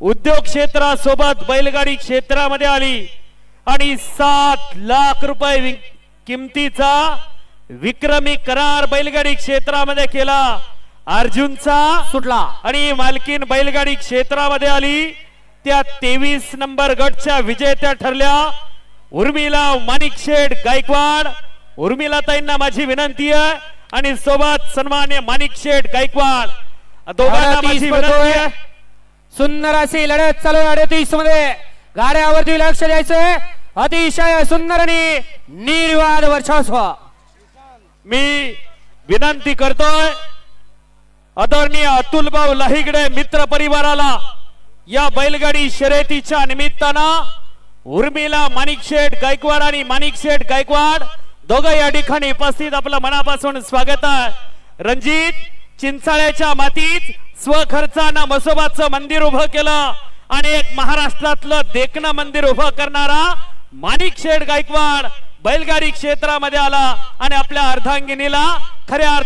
उद्योग क्षेत्रासोबत बैलगाडी क्षेत्रामध्ये आली आणि सात लाख रुपये किमतीचा विक्रमी करार बैलगाडी क्षेत्रामध्ये केला. अर्जुनचा सुटला. आणि मालकीन बैलगाडी क्षेत्रामध्ये आली. त्या तेवीस नंबर गटच्या विजेत्या ठरल्या. उर्मिला माणिकशेठ गायकवाड. उर्मिला ताईंना माझी विनंती आहे आणि सोबत सन्मान्य माणिकशेठ गायकवाड. दोघांना माझी. विनंती आहे. सुंदर अशी लढत चालू अडतीसमध्ये गाड्यावरती लक्ष द्यायचंय अतिशय सुंदर आणि निर्वाद वर्चस्व. मी विनंती करतोय आदरणीय अतुल भाऊ लहिगडे मित्र परिवाराला या बैलगाडी शर्यतीच्या निमित्तानं उर्मिला माणिकशेठ गायकवाड आणि माणिकशेठ गायकवाड दोघं या ठिकाणी उपस्थित. आपलं मनापासून स्वागत आहे. रणजित चिंचाळ्याच्या मातीत स्वखर्चानं मसोबाचं मंदिर उभं केलं आणि एक महाराष्ट्रातलं देखणं मंदिर उभं करणारा माणिक शेठ गायकवाड बैलगाडी क्षेत्रामध्ये आला आणि आपल्या अर्धांगिनीला खऱ्या अर्थ